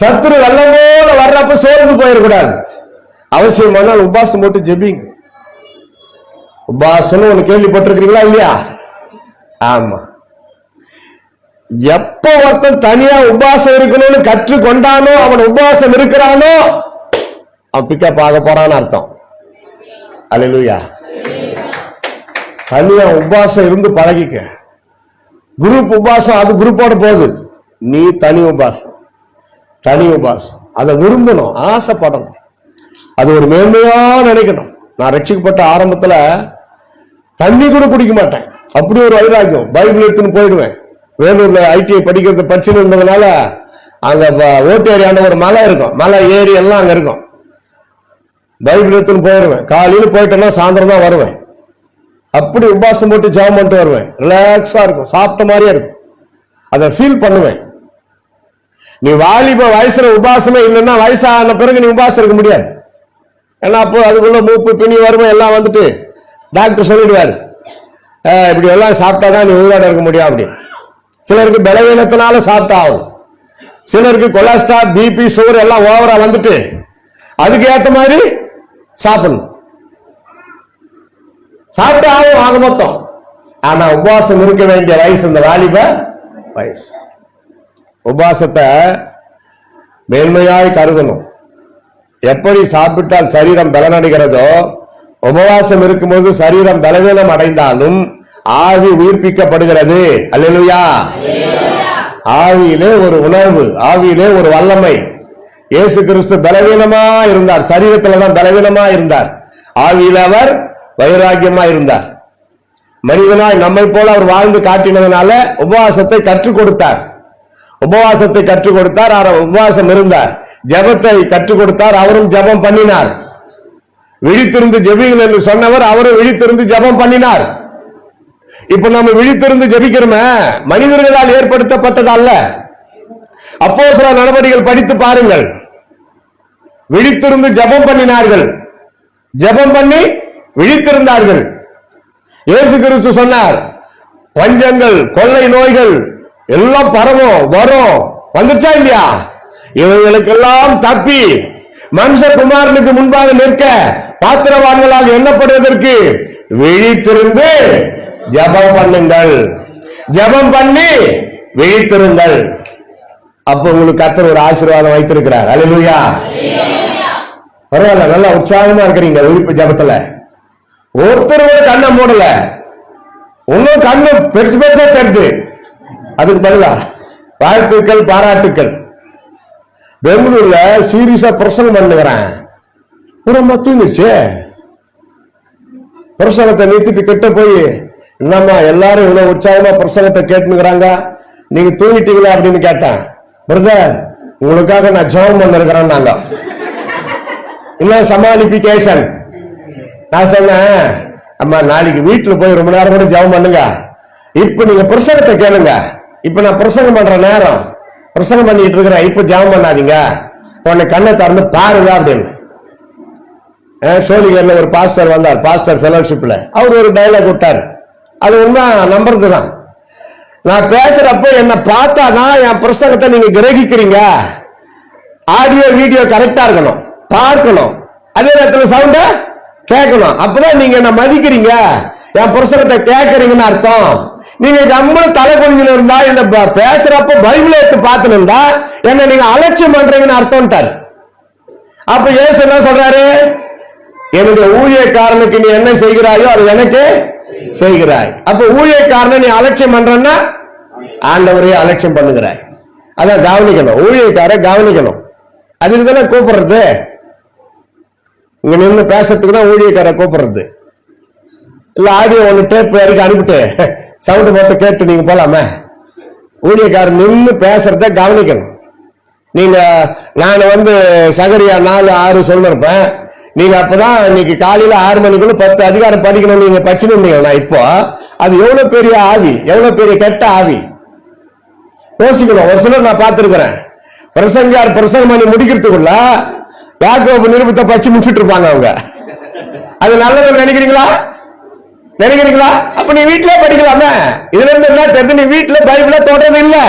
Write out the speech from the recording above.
சத்துரு வெள்ளம் வர்றப்ப சோர்ந்து போயிடக்கூடாது. அவசியமானால் உபாசம் போட்டு ஜெபிங்க. உபாசம்னு ஒண்ணு கேள்விப்பட்டிருக்கீங்களா இல்லையா? ஆமா. எப்ப ஒருத்தன் தனியா உபாசம் இருக்கணும்னு கற்றுக்கொண்டானோ அவன் உபாசம் இருக்கிறானோ அவன் பிக்கப் ஆக போறான்னு அர்த்தம். அல்லேலூயா தனியா உபாசம் இருந்து பழகிக்க. குரூப் உபாசம் அது குரூப்போட போகுது. நீ தனி உபாசம் தனி உபாசம் அதை விரும்பணும் ஆசைப்படணும். அது ஒரு மேன்மையா நினைக்கணும். நான் ரட்சிக்கப்பட்ட ஆரம்பத்துல தண்ணி கூட குடிக்க மாட்டேன். அப்படி ஒரு வைராக்கியம். பைபிள் எடுத்துன்னு போயிடுவேன். வேலூர்ல ஐடிஐ படிக்கிறது படிச்சுன்னு இருந்ததுனால அங்க ஓட்டேரியான ஒரு மலை இருக்கும். மலை ஏரி எல்லாம் அங்க இருக்கும். பைபிள் எடுத்துன்னு போயிடுவேன். காலையில போயிட்டேன்னா சாயந்தரம் தான் வருவேன். அப்படி உபாசம் போட்டு ஜாம் பண்ணிட்டு வருவேன். ரிலாக்ஸா இருக்கும். சாப்பிட்ட மாதிரியே இருக்கும். அதை ஃபீல் பண்ணுவேன். நீ வாலிப வயசுல உபாசமே இல்லைன்னா வயசான பிறகு நீ உபாசம் இருக்க முடியாது. ஏன்னா அப்போ அதுக்குள்ள மூப்பு பிணி வறுமை எல்லாம் வந்துட்டு டாக்டர் சொல்லிடுவாரு. இப்படி எல்லாம் சாப்பிட்டாதான் நீ உயிரோட இருக்க முடியும் அப்படின்னு சிலருக்கு பலவீனத்தினால சாப்பிட்டா ஆகும். சிலருக்கு கொலஸ்ட்ரால் பிபி சுகர் எல்லாம் ஓவரா வந்துட்டு அதுக்கு ஏத்த மாதிரி சாப்பிடணும். சாப்பிட்டு ஆகும் ஆக மொத்தம். ஆனா உபவாசம் இருக்க வேண்டிய வயசு இந்த வாலிப வயசு. உபவாசத்தை மேன்மையாய் கருதணும். எப்படி சாப்பிட்டால் சரீரம் பலனடைகிறதோ உபவாசம் இருக்கும்போது சரீரம் பலவீனம் அடைந்தாலும் ஆவி உயிர்ப்பிக்கப்படுகிறது அல்லா ஆவியிலே ஒரு உணர்வு ஆவியிலே ஒரு வல்லமை. இயேசு கிறிஸ்து பலவீனமா இருந்தார். சரீரத்துல தான் பலவீனமா இருந்தார். ஆவியில அவர் வைராக்கியமா இருந்தார். மனிதனாய் நம்மை போல அவர் வாழ்ந்து காட்டினதுனால உபவாசத்தை கற்றுக் கொடுத்தார். உபவாசத்தை கற்றுக் கொடுத்தார் அவர் உபவாசம் இருந்தார். ஜெபத்தை கற்றுக் கொடுத்தார் அவரும் ஜெபம் பண்ணினார். விழித்திருந்து ஜபிகள் என்று சொன்னவர் அவரும் விழித்திருந்து ஜெபம் பண்ணினார். இப்ப நம்ம விழித்திருந்து ஜபிக்கிறோமே மனிதர்களால் ஏற்படுத்தப்பட்டது அல்ல அப்போ சில நடவடிக்கைகள் படித்து பாருங்கள். விழித்திருந்து ஜெபம் பண்ணினார்கள். ஜெபம் பண்ணி விழித்திருந்தார்கள். இயேசு கிறிஸ்து சொன்னார் பஞ்சங்கள் கொள்ளை நோய்கள் எல்லாம் பரவும் வரும். வந்துச்சா இல்லையா? இவங்களுக்கெல்லாம் தப்பி மனுஷகுமாரனுக்கு முன்பாக நிற்க பாத்திரவான்களாக எண்ணப்படுவதற்கு விழித்திருந்து ஜெபம் பண்ணுங்கள். ஜெபம் பண்ணி விழித்திருங்கள். அப்ப உங்களுக்கு கத்தர் ஒரு ஆசீர்வாதம் வைத்திருக்கிறார். அலுவயா பரவாயில்ல நல்லா உற்சாகமா இருக்கிறீங்க விழிப்பு ஜபத்துல. ஒருத்தர் கூட கண்ணை மூடல. ஒன்னும் கண்ணு பெருசு பெருசா தெரிஞ்சு அதுக்கு பதிலா வாழ்த்துக்கள் பாராட்டுக்கள். பெங்களூர்ல சீரியஸா பிரசங்கம் பண்ணுகிறேன். ரொம்ப தூங்கிடுச்சு. பிரசங்கத்தை நிறுத்திட்டு கிட்ட போய் என்னம்மா எல்லாரும் இவ்வளவு உற்சாகமா பிரசங்கத்தை கேட்டுனுக்குறாங்க? நீங்க தூங்கிட்டீங்களா அப்படின்னு கேட்டேன். பிரதர் உங்களுக்காக நான் ஜெபம் பண்ணிருக்கிறேன் நாங்க. என்ன சமாளிபிகேஷன் நான் சொன்னேன் அம்மா நாளைக்கு வீட்டுல போய் ரொம்ப நேரம் கூட ஜெபம் பண்ணுங்க. இப்ப நீங்க பிரசங்கத்தை கேளுங்க. இப்ப நான் பிரசங்கம் பண்ற நேரம் பிரசங்கம் பண்ணிட்டு இருக்கிறேன் இப்ப ஜாம் பண்ணாதீங்க. உன்னை கண்ணை திறந்து பாருங்க அப்படின்னு. சோழிகர்ல ஒரு பாஸ்டர் வந்தார் பாஸ்டர் ஃபெலோஷிப்ல அவர் ஒரு டைலாக் விட்டார். அது உண்மை நம்புறது தான். நான் பேசுறப்ப என்ன பார்த்தாதான் என் பிரசங்கத்தை நீங்க கிரகிக்கிறீங்க. ஆடியோ வீடியோ கரெக்டா இருக்கணும். பார்க்கணும். அதே நேரத்தில் சவுண்ட கேட்கணும். அப்பதான் நீங்க என்ன மதிக்கிறீங்க. என் பிரசங்கத்தை கேட்கறீங்கன்னு அர்த்தம். நீங்க கம்மனு தலை கொஞ்சம் இருந்தா இல்ல பேசுறப்ப பைபிள் எடுத்து பார்த்துன்னு இருந்தா என்ன நீங்க அலட்சியம் பண்றீங்கன்னு அர்த்தம்ட்டாரு. அப்ப ஏசு என்ன சொல்றாரு? என்னுடைய ஊழியக்காரனுக்கு நீ என்ன செய்கிறாயோ அது எனக்கு செய்கிறாய். அப்ப ஊழியக்காரனை நீ அலட்சியம் பண்றன்னா ஆண்டவரையே அலட்சியம் பண்ணுகிறாய். அதான் கவனிக்கணும். ஊழியக்கார கவனிக்கணும். அதுக்கு தானே கூப்பிடுறது? இங்க நின்று பேசுறதுக்கு தான் ஊழியக்கார கூப்பிடுறது. இல்ல ஆடியோ ஒன்று டேப் வரைக்கும் அனுப்பிட்டு. சவுண்டு போட்டு கேட்டு நீங்க போலாமே. ஊழியக்காரர் நின்று பேசுறத கவனிக்கணும். நீங்க நான் வந்து சகரியா நாலு ஆறு சொல்லிருப்பேன். நீங்க அப்பதான் இன்னைக்கு காலையில ஆறு மணிக்குள்ள பத்து அதிகாரம் படிக்கணும் நீங்க படிச்சுட்டு இருந்தீங்க நான் இப்போ. அது எவ்வளவு பெரிய ஆவி? எவ்வளவு பெரிய கெட்ட ஆவி? யோசிக்கணும். ஒரு சிலர் நான் பார்த்திருக்கிறேன். பிரசங்கார் பிரசங்கம் பண்ணி முடிக்கிறதுக்குள்ள யாக்கோபு நிருபத்தை படிச்சு முடிச்சிட்டு இருப்பாங்க அவங்க. அது நல்லது நினைக்கிறீங்களா? நினைக்கிறீங்களா அப்ப நீ வீட்டிலே படிக்கலாமே. இதுல இருந்து என்ன தெரிஞ்சு நீ வீட்டுல பைபிள தொடர்றது இல்லை.